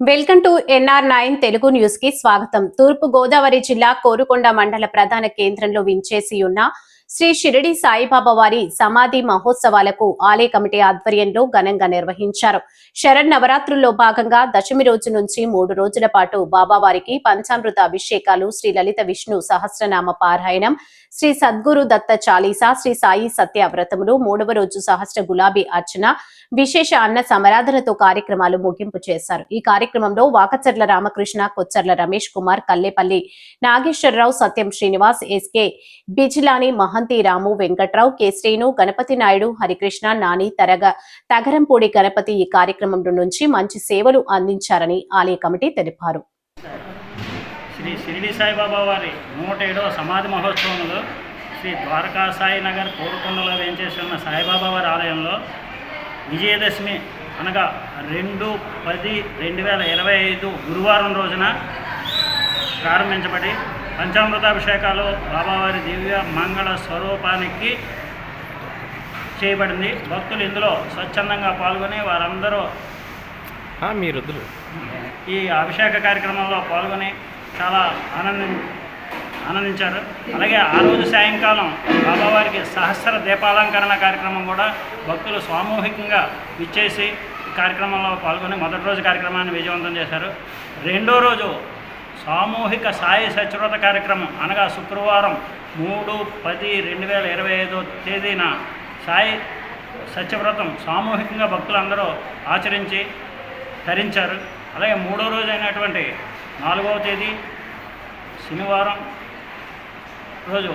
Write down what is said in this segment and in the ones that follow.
Welcome to NR nine Telugu న్యూస్కి స్వాగతం. తూర్పు గోదావరి జిల్లా కోరుకొండ మండల ప్రధాన కేంద్రంలో వించేసి ఉన్న శ్రీ షిరిడి సాయిబాబా వారి సమాధి మహోత్సవాలకు ఆలయ కమిటీ ఆధ్వర్యంలో ఘనంగా నిర్వహించారు. శరణ్ నవరాత్రుల్లో భాగంగా దశమి రోజు నుంచి మూడు రోజుల పాటు బాబావారికి పంచామృత అభిషేకాలు శ్రీ లలిత విష్ణు సహస్రనామ పారాయణం శ్రీ సద్గురు దత్త చాలీసా శ్రీ సాయి సత్య వ్రతములు మూడవ రోజు సహస్ర గులాబీ అర్చన విశేష అన్న సమరాధనతో కార్యక్రమాలు ముగింపు చేశారు. ఈ కార్యక్రమంలో వాకచర్ల రామకృష్ణ కొచ్చర్ల రమేష్ కుమార్ కల్లేపల్లి నాగేశ్వరరావు సత్యం శ్రీనివాస్ ఎస్కే బిజిలాని మహా మహంతి రాము వెంకట్రావు కె శ్రీను గణపతి నాయుడు హరికృష్ణ నాని తరగ తగరంపూడి గణపతి ఈ కార్యక్రమం నుంచి మంచి సేవలు అందించారని ఆలయ కమిటీ తెలిపారు. శ్రీ షిరిడి సాయిబాబా వారి నూట ఏడవ సమాధి మహోత్సవంలో శ్రీ ద్వారకా సాయి నగర్ కోరుకొండలో వేంచేసి సాయిబాబా వారి ఆలయంలో విజయదశమి అనగా రెండు పది రెండు వేల ఇరవై ఐదు గురువారం రోజున ప్రారంభించబడి పంచామృతాభిషేకాలు బాబావారి దివ్య మంగళ స్వరూపానికి చేయబడింది. భక్తులు ఇందులో స్వచ్ఛందంగా పాల్గొని వారందరూ మీరు ఈ అభిషేక కార్యక్రమంలో పాల్గొని చాలా ఆనందం ఆనందించారు. అలాగే ఆ రోజు సాయంకాలం బాబావారికి సహస్ర దీపాలంకరణ కార్యక్రమం కూడా భక్తులు సామూహికంగా ఇచ్చేసి ఈ కార్యక్రమంలో పాల్గొని మొదటి రోజు కార్యక్రమాన్ని విజయవంతం చేశారు. రెండో రోజు సామూహిక సాయి సత్యవ్రత కార్యక్రమం అనగా శుక్రవారం మూడు పది రెండు వేల ఇరవై ఐదో తేదీన సాయి సత్యవ్రతం సామూహికంగా భక్తులందరూ ఆచరించి ధరించారు అలాగే మూడో రోజు అయినటువంటి నాలుగవ తేదీ శనివారం రోజు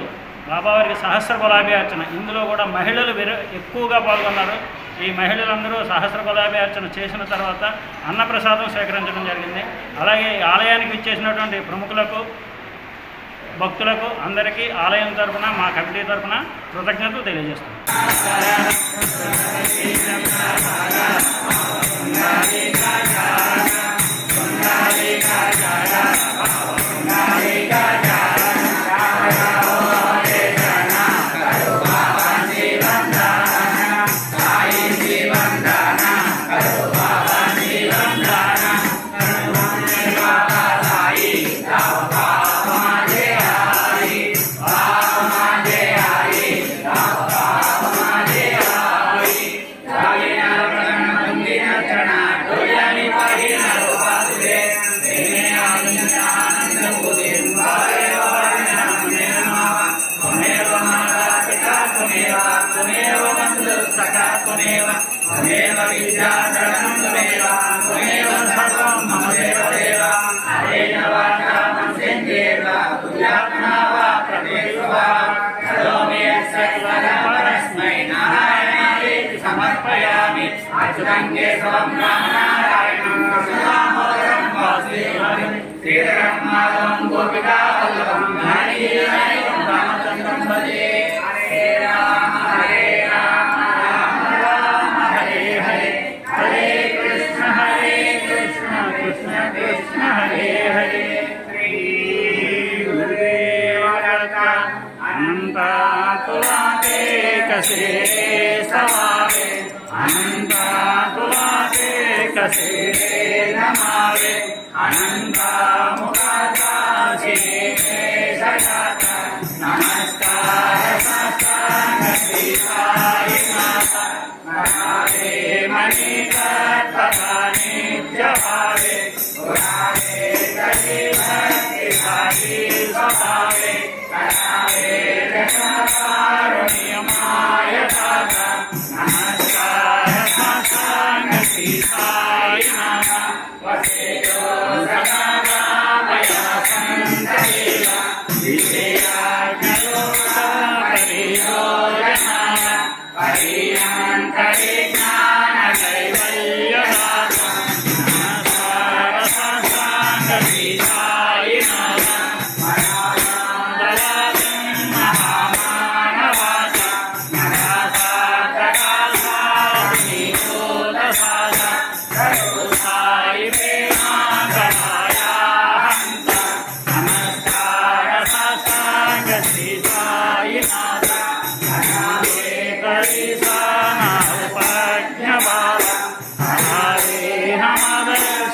బాబావారికి సహస్ర గులాబీ అర్చన ఇందులో కూడా మహిళలు ఎక్కువగా పాల్గొన్నారు. ఈ మహిళలందరూ సహస్ర గులాబీ అర్చన చేసిన తర్వాత అన్నప్రసాదం స్వీకరించడం జరిగింది. అలాగే ఈ ఆలయానికి ఇచ్చేసినటువంటి ప్రముఖులకు భక్తులకు అందరికీ ఆలయం తరఫున మా కమిటీ తరఫున కృతజ్ఞతలు తెలియజేస్తున్నాం. సమర్పయామి. అచ్యుతం కేశవం రామనారాయణం కృష్ణామోదరం వాసుదేవం శ్రీధరం మాధవం గోపికా వల్లభం జ్ఞానీయం రామచంద్రం భజే హరే రామ హరే రామ రామ రామ హరే హరే. హరే కృష్ణ హరే కృష్ణ కృష్ణ కృష్ణ హరే హరే. శ్రీ గురుదేవ దత్త అనంతాకులాతే కసే అనంతాకులాతే కసే నమావే అనంతముఖాశే సదాత నమస్కార సాష్టాంగ శ్రీ సాయి మాత నమావే మణికర్పదాని జవావే పురాణే